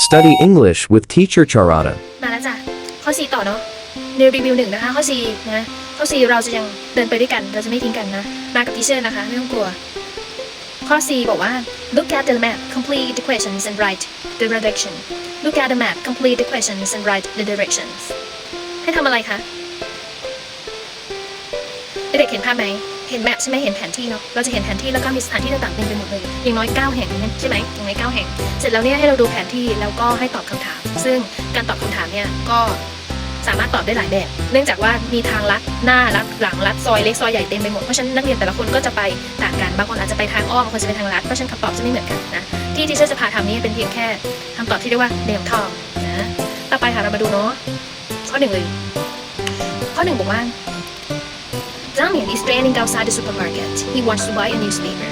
Study English with Teacher Charada. มาแล้วจ้ะ ข้อ 4 ต่อเนาะในรีวิวหนึ่งนะคะ ข้อ 4 นะ ข้อ 4 เราจะยังเดินไปด้วยกัน เราจะไม่ทิ้งกันนะ มากับทีเชอร์นะคะ ไม่ต้องกลัว ข้อ 4 บอกว่า look at the map complete the questions and write the direction look at the map complete the questions and write the directions ให้ทำอะไรคะเด็กเห็นภาพไหม เห็นแมปใช่ไหมเห็นแผนที่เนาะเราจะเห็นแผนที่แล้วก็มีสถานที่ต่างๆเต็มไปหมดเลยอย่างน้อย 9 แห่งใช่ไหมอย่างน้อย9แห่ง เสร็จแล้วเนี่ยให้เราดูแผนที่แล้วก็ให้ตอบคำถาม ซึ่งการตอบคำถามเนี่ยก็สามารถตอบได้หลายแบบ เนื่องจากว่ามีทางลัดหน้าลัดหลังลัดซอยเล็กซอยใหญ่เต็มไปหมด เพราะฉะนั้นนักเรียนแต่ละคนก็จะไปต่างกัน บางคนอาจจะไปทางอ้อมบางคนจะไปทางลัด เพราะฉะนั้นคำตอบจะไม่เหมือนกันนะ ที่ที่เชจะพาทำนี้เป็นเพียงแค่คำตอบที่เรียกว่าเดมทอมนะ ต่อไปค่ะเรามาดูเนาะข้อหนึ่งเลย ข้อหนึ่งบอกว่า Damian is standing outside the supermarket. He wants to buy a newspaper.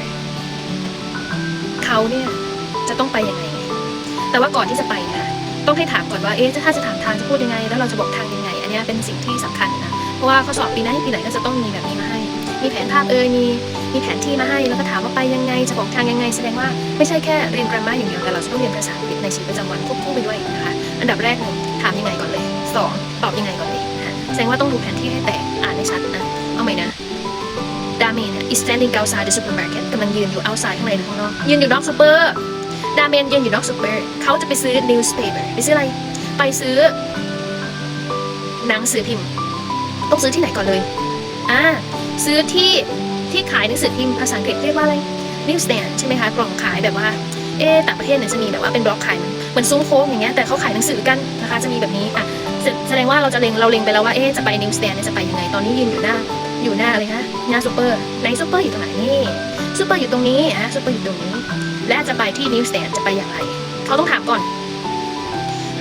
เขาเนี่ย จะต้องไปยังไง แต่ว่าก่อนที่จะไปเนะต้องให้ถามก่อนว่า เอ๊ะถ้าจะถามทางจะพูดยังไง แล้วเราจะบอกทางยังไง อันนี้เป็นสิ่งที่สำคัญนะ เพราะว่าข้อสอบปีหนปีไหนก็จะต้องมีแบบนี้มาให้ มีแผนภาพเอ่ยมีมีแผนที่มาให้ แล้วก็ถามว่าไปยังไง จะบอกทางยังไง แสดงว่าไม่ใช่แค่เรียน grammar อย่างเดียว แต่เราจะต้องเรียนภาษาอังกฤษในชีวิตประจำวันควบคู่ไปด้วยนะคะ อันดับแรกหนึ่งถามยังไงก่อนเลยสองตอบยังไงก่อนเลย ดงว่าต้องดูแผนที่ให้แตกอ่านให้ชัดนะ เอาใหม่นะดาเมน is standing outside the supermarket กำลังยืนอยู่ outside ข้างในหรือข้างนอก ยืนอยู่นอกซูเปอร์ดาเมนยืนอยู่นอกซูเปอร์เขาจะไปซื้อ newspaper ไปซื้ออะไร ไปซื้อ หนังสือพิมพ์ ต้องซื้อที่ไหนก่อนเลย อ่า ซื้อที่ที่ขายหนังสือพิมพ์ภาษาอังกฤษเรียกว่าอะไร newsstand ใช่ไหมคะ กล่องขายแบบว่า เอ๊ะต่างประเทศเนี่ยจะมีแบบว่าเป็นบล็อกขายเหมือนซุ้มโค้งอย่างเงี้ย แต่เขาขายหนังสือกันนะคะ จะมีแบบนี้ อะ แสดงว่าเราจะเล็งเราเล็งไปแล้วว่าเอ๊ะจะไป newsstand เนี่ยจะไปยังไงตอนนี้ยืนอยู่หน้าอยู่หน้าอะไรคะหน้าซูเปอร์ในซูเปอร์อยู่ตรงไหนนี่ซูเปอร์อยู่ตรงนี้อะซูเปอร์อยู่ตรงนี้ และจะไปที่นิวสแตนจะไปอย่างไรเขาต้องถามก่อน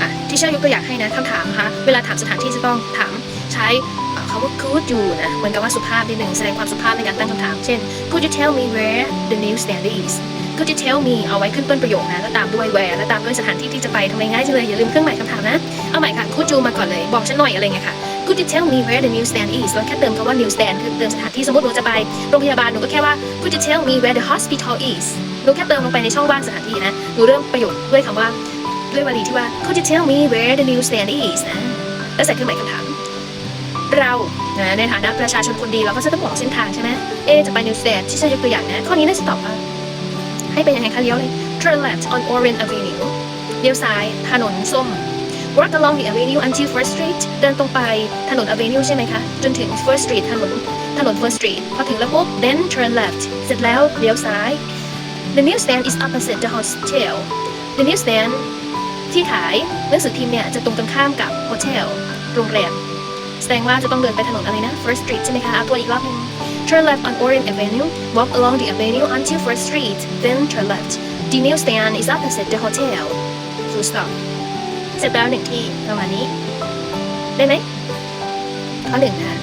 อะที่เชื่อยกตัวอย่างให้นะคำถามนะคะเวลาถามสถานที่จะต้องถามใช้เอ่อคำว่า could you นะเหมือนกับว่าสุภาพนิดหนึ่งแสดงความสุภาพในการตั้งคำถาม เช่น could you tell me where the newsstand is could you tell me เอาไว้ขึ้นต้นประโยคนะ แล้วตามด้วย where แล้วตามด้วยสถานที่ที่จะไปทำไมง่ายจังเลย อย่าลืมเครื่องหมายคำถามนะ เอาใหม่ค่ะ could you มาก่อนเลย บอกฉันหน่อยอะไรเงี้ยค่ะ Could you tell me where the newsstand is เราแค่เติมคำว่า newsstand คือเติมสถานที่สมมติหนูจะไปโรงพยาบาลหนูก็แค่ว่า Could you tell me where the hospital is หนูแค่เติมลงไปในช่องว่างสถานที่นะ หนูเริ่มประโยคด้วยคำว่าด้วยวลีที่ว่า Could you tell me where the newsstand is นะ แล้วใส่เครื่องหมายคำถาม เรานะในฐานะประชาชนคนดีเราก็จะต้องบอกเส้นทางใช่ไหมเอจะไป newsstand ที่ฉันยกตัวอย่างนะ ข้อนี้น่าจะตอบว่า ให้เป็นยังไงคะเลี้ยวเลย Turn left on Orient Avenue เลี้ยวซ้าย ถนนส้ม Walk along the avenue until First Street เดินตรงไปถนน avenue ใช่ไหมคะ จนถึง First Street ถนนถนน First Street พอถึงแล้วปุ๊บ then turn left เสร็จแล้วเลี้ยวซ้าย The newsstand is opposite the hotel The newsstand ที่ขายหนังสือพิมพ์เนี่ยจะตรงกันข้ามกับ hotel โรงแรมแสดงว่าจะต้องเดินไปถนนอะไรนะ First Street ใช่ไหมคะเอาตัวอีกรอบนึง Turn left on Orient Avenue Walk along the avenue until First Street then turn left The newsstand is opposite the hotel full stop เสร็จแล้วหนึ่งที่ประมาณนี้ ได้ไหมข้อหนึ่งนะคะ